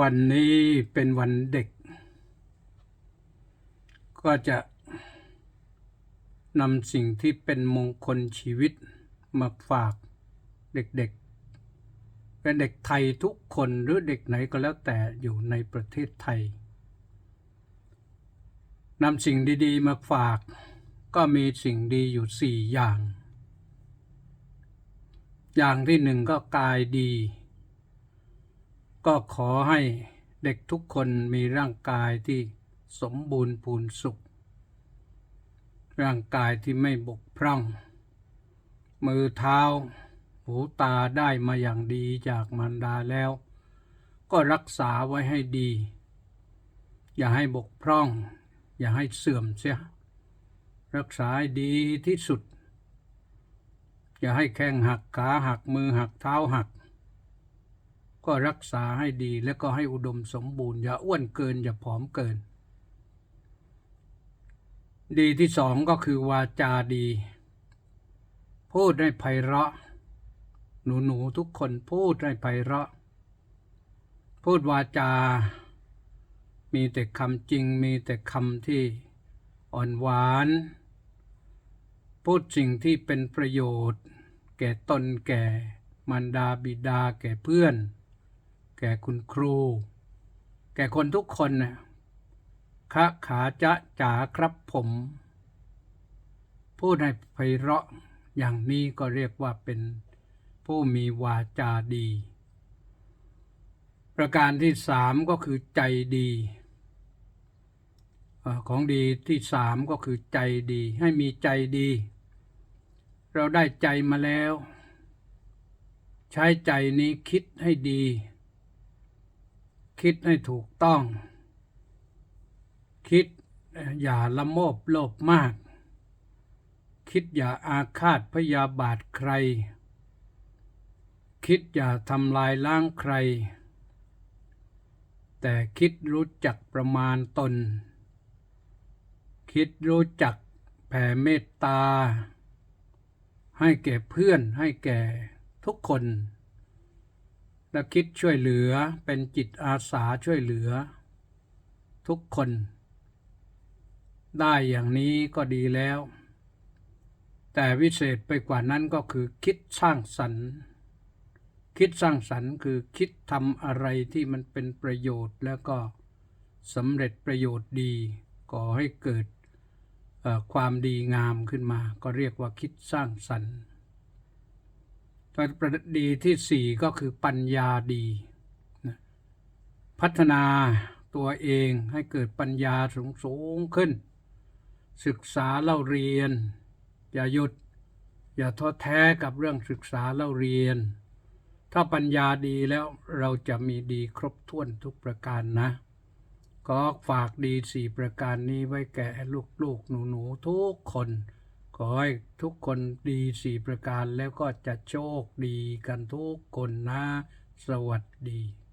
วันนี้เป็นวันเด็ก ก็จะนำสิ่งที่เป็นมงคลชีวิตมาฝากเด็กๆเป็นเด็กไทยทุกคนหรือเด็กไหนก็แล้วแต่อยู่ในประเทศไทยนำสิ่งดีๆมาฝาก ก็มีสิ่งดีอยู่สี่อย่าง อย่างที่หนึ่งก็กายดี ก็ขอให้เด็กทุกคนมีร่างกายที่สมบูรณ์พูนสุข ร่างกายที่ไม่บกพร่อง มือเท้า หูตาได้มาอย่างดีจากมารดาแล้ว ก็รักษาไว้ให้ดี อย่าให้บกพร่อง อย่าให้เสื่อมเสีย รักษาให้ดีที่สุด อย่าให้แข้งหักขาหักมือหักเท้าหัก ก็รักษาให้ดีแล้วก็ให้อุดมสมบูรณ์อย่าอ้วนเกินอย่าผอมเกิน ดีที่สองก็คือวาจาดี พูดให้ไพเราะ หนูหนูๆทุกคนพูดให้ไพเราะ พูดวาจา มีแต่คำจริงมีแต่คำที่อ่อนหวาน พูดสิ่งที่เป็นประโยชน์ แก่ตนแก่มารดาบิดาแก่เพื่อน แก่คุณครู แก่คนทุกคนนะคะขาจะจ๋าครับผมพูดให้ไพเราะอย่างนี้ก็เรียกว่าเป็นผู้มีวาจาดี ประการที่สามก็คือใจดี ของดีที่สามก็คือใจดี ให้มีใจดี เราได้ใจมาแล้ว ใช้ใจนี้คิดให้ดี คิดให้ถูกต้อง คิดอย่าละโมบโลภมาก คิดอย่าอาฆาตพยาบาทใคร คิดอย่าทำลายล้างใคร แต่คิดรู้จักประมาณตน คิดรู้จักแผ่เมตตา ให้แก่เพื่อนให้แก่ทุกคน และคิดช่วยเหลือเป็นจิตอาสาช่วยเหลือ ทุกคน ได้อย่างนี้ก็ดีแล้ว แต่วิเศษไปกว่านั้นก็คือคิดสร้างสรรค์ คิดสร้างสรรค์คือคิดทำอะไรที่มันเป็นประโยชน์แล้วก็สำเร็จประโยชน์ดีก่อให้เกิดความดีงามขึ้นมา ก็เรียกว่าคิดสร้างสรรค์ ประดีที่สี่ก็คือปัญญาดีนะพัฒนาตัวเองให้เกิดปัญญาสูงสูงขึ้น ศึกษาเล่าเรียน อย่าหยุด อย่าท้อแท้กับเรื่องศึกษาเล่าเรียน ถ้าปัญญาดีแล้วเราจะมีดีครบถ้วนทุกประการนะก็ฝากดีสี่ประการนี้ไว้แก่ลูกๆหนูๆทุกคน ขอให้ทุกคนดีสี่ประการแล้วก็จะโชคดีกันทุกคนนะ สวัสดี